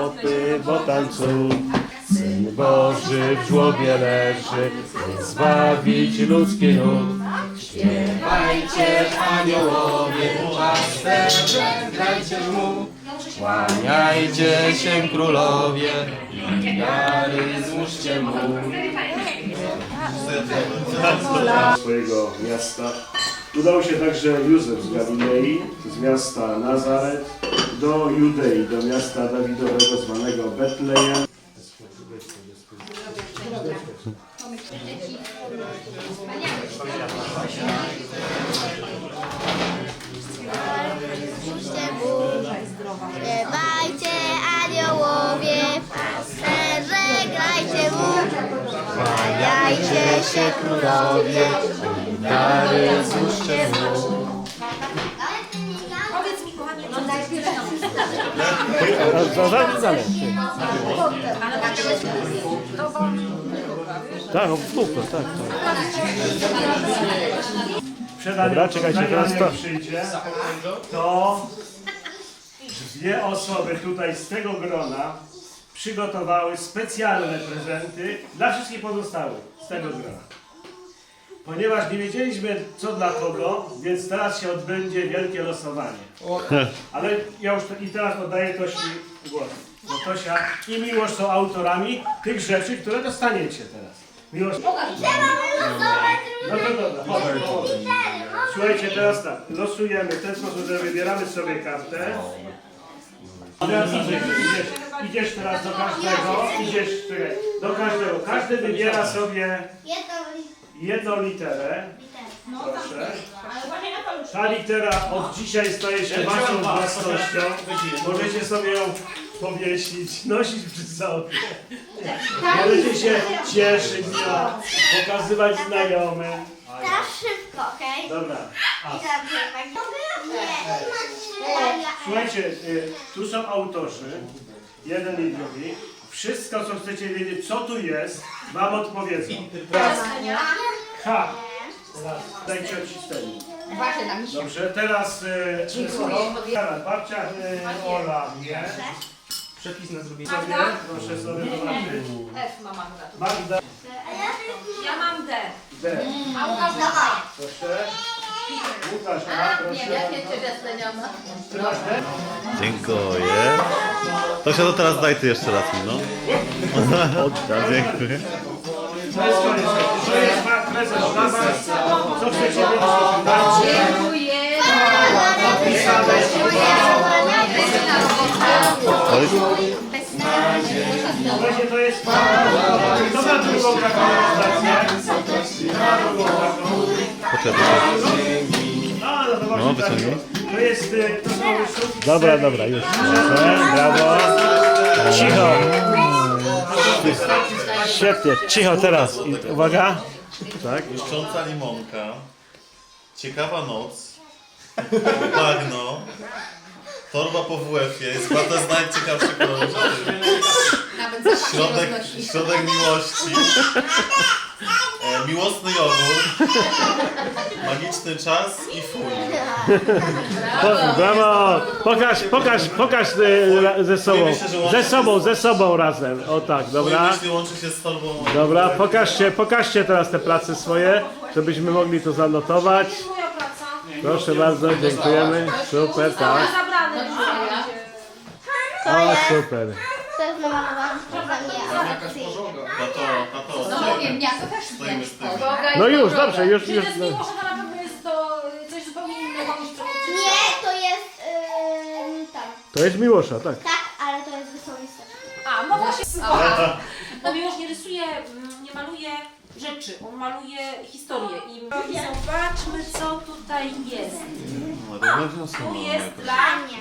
Europy, bo tam cud. Syn Boży w żłobie leży, zbawić ludzki lud. Śpiewajcie aniołowie, pasterze, grajcie mu. Kłaniajcie się królowie, dary złóżcie mu. swojego miasta. Udał się także Józef z Galilei, z miasta Nazaret, do Judei, do miasta Dawidowego zwanego Betlejem. Śpiewajcie aniołowie, pasterze, grajcie mu. Kłaniajcie się królowie, Dary złóżcie mu. Powiedz mi, kochanie, no najpierw Tak, obsługę, tak, tak. Dobra, czekajcie, teraz to. przyjdzie, to dwie osoby tutaj z tego grona przygotowały specjalne prezenty dla wszystkich pozostałych z tego grona. Ponieważ nie wiedzieliśmy co dla kogo, więc teraz się odbędzie wielkie losowanie. Ale ja już to, i teraz oddaję Tosi głos. Bo Tosia i Miłosz są autorami tych rzeczy, które dostaniecie teraz. Miłosz... No to dobra, chodź, chodź. Słuchajcie, teraz tak, losujemy w ten sposób, że wybieramy sobie kartę. Teraz tak, idziesz, idziesz teraz do każdego, idziesz czekaj, do każdego. Każdy wybiera sobie jedną literę. Proszę. Ta litera od dzisiaj staje się waszą własnością. Możecie sobie ją powiesić, nosić przy sobie. Możecie się cieszyć z nią, pokazywać znajomym. Teraz szybko, okej? Dobra. I zabieram. Nie, Słuchajcie, y, tu są autorzy, jeden i drugi. Wszystko, co chcecie wiedzieć, co tu jest, wam odpowiedzą. Raz, H. Raz. Daj cioci Steli. Uważaj na. Dobrze, teraz y, Teraz babcia y, Ola wie. Przepis na zrobienie. Sobie, proszę sobie zobaczyć. F ma Magda. Magda Ja mam D. D. A Łukasz ma Proszę. Łukasz A, proszę. Ty masz D? Dziękuję. Tosia, to teraz daj ty jeszcze raz mi, no. Odda, dziękuję. To jest koniec. To jest ma prezent dla was. Co chcecie wiedzieć darcie? Dziękuję. Oj, Słuchajcie, to jest... Kto ma drugą taką ilustrację? Kto ma drugą taką? poczekaj. A, no to właśnie wyciągnij. To jest... To są rysunki Dobra, dobra, już. Dobrze, brawo. Cicho. Świetnie, cicho teraz. I uwaga. Tak. Błyszcząca limonka. Ciekawa noc. Bagno. Torba po WF-ie. Jest chyba z najciekawszych kolorów. Nawet zapach nie Środek, roznosi. środek miłości. E, miłosny jogurt. Magiczny czas i fuj. Po, brawo. Pokaż, pokaż, pokaż ra- ze sobą. Ze sobą, ze sobą razem. O tak, Moje dobra. myśli łączy się z torbą. Dobra, pokażcie, pokażcie teraz te prace swoje, żebyśmy mogli to zanotować. Moja praca. Proszę bardzo, dziękujemy. Super, tak. O, super. To jest namalowane przeze mnie atrakcyjnie. Tato, tato, No stoimy. powiem, ja to też Stoimy wiem. z tym. No już, dobrze, już, Czy już. to z Miłosza to na pewno jest to y, coś zupełnie innego niż przewodniczący? Nie, to jest... Yy, tak. To jest Miłosza, tak. Tak, ale to jest wysokość. A, no właśnie. Aha. Bo Miłosz nie rysuje, mm, nie maluje rzeczy, on maluje historię. I zobaczmy, co tutaj jest. No, Tu jest dla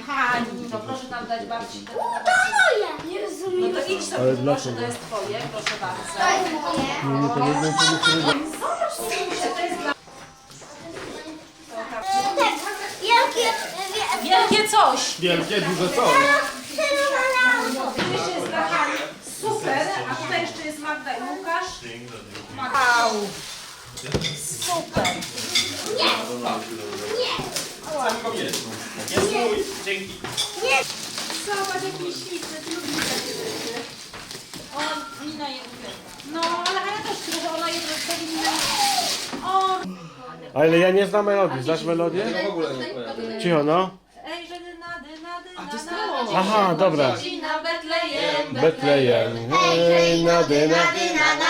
Hani. To proszę nam dać babci. Moje! Nie No to idź sobie, Ale proszę, dlaczego? to jest twoje, proszę To bardzo. jest moje. Nie, to nie to jest dla... Tak, wielkie... wie- Wielkie coś! Wielkie, duże co? Przemalowałam. Tu jeszcze jest dla Hani. Super, a tutaj jeszcze jest Magda Wow! Super! Jest mój, dzięki. Zobacz, jaki śliczny, ty lubisz na jego No, ale Hania też że ona jedno powinna... O, Ale ja nie znam melodii. Znasz melodię? Ja w ogóle nie kojarzę. Cicho, no. ej, że dyna, dyna, dyna, to jest na, to. Aha, dobra. Na Betlejem, Betlejem. Hej, na dyna. narodził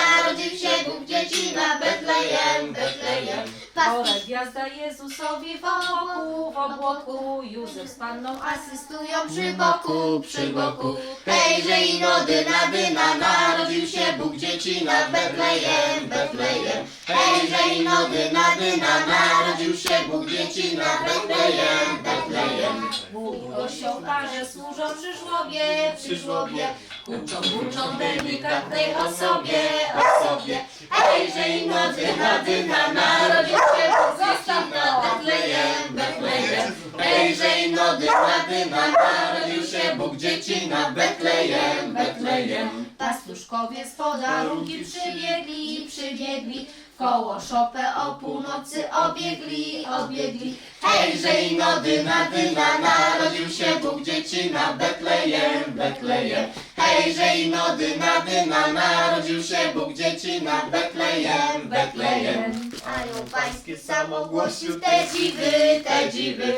Jezusowi w obłoku, w obłoku, Józef z Panną asystują przy boku, przy boku. Hejże i no dyna, narodził się Bóg dzieci na Betlejem, Betlejem. Hejże i no dyna, narodził się Bóg dzieci na Betlejem, Betlejem. Bóg osiołkarze służą przy żłobie, przy żłobie. Uczą, uczą delikatnej osobie, osobie. Hejże i no dyna, dyna, narodził się Bóg dyna, narodził się Bóg dzieci na Betlejem, Betlejem. Pastuszkowie z podarunki przybiegli, przybiegli. Koło szopę o północy obiegli, obiegli. Hejże i no dyna, dyna, narodził się Bóg dzieci na Betlejem, Betlejem. Hejże i no dyna, dyna, narodził się Bóg dzieci na Betlejem, Betlejem. Anioł pański sam ogłosił te dziwy, te dziwy,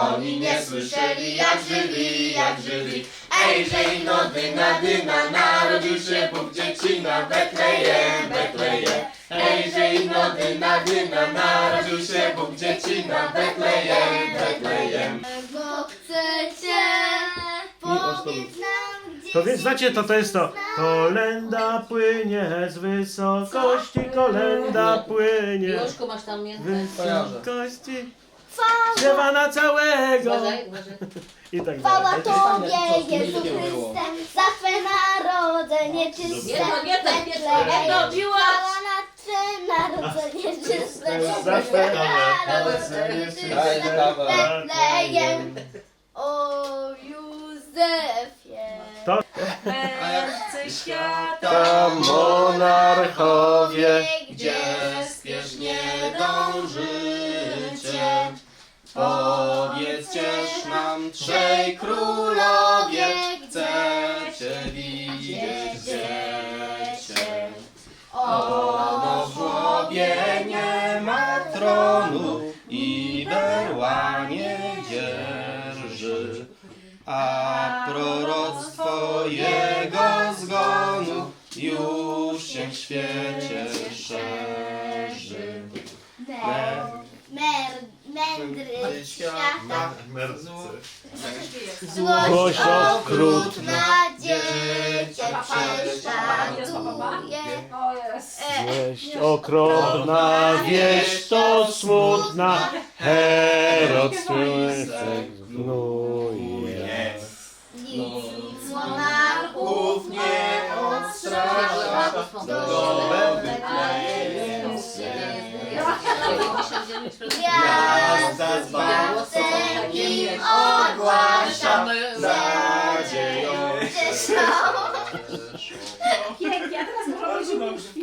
oni nie słyszeli, jak żyli, jak żyli. Hejże i no dyna, dyna, narodził się Bóg dzieci na Betlejem, Betlejem. Hejże i no dyna, dyna, narodził się Bóg dzieci na Betlejem, Betlejem. Bo chcecie, powiedz nam gdzie To więc znacie, to to jest to. Kolenda płynie z wysokości, kolenda płynie Miłoszko masz tam mnie? z Wysokości. Śpiewa na całego. Uważaj, uważaj. I tak Chwała dalej. Tobie, Jezu Chryste, za Twe narodzenie czyste. Jedno, jedno, jedno, jedno, miła. Chwała na Twe narodzenie czyste. Za Twe narodzenie czyste. Betlejem. O Józefie. Serce świata, Tam monarchowie. Trzej królowie, chcecie widzieć dziecię. Ono w żłobie nie ma tronu i berła nie dzierży, a proroctwo jego zgonu już się w świecie szerzy. Mer, mędry świata. Złość Złość okrutna. dziecię prześladuje. Wieść okropna, wieść to smutna, Herod smutek znuje. Nic monarchów nie odstrasza, do Gwiazda zbawieniem im ogłasza nadzieją. Cieszą Pięknie, a teraz być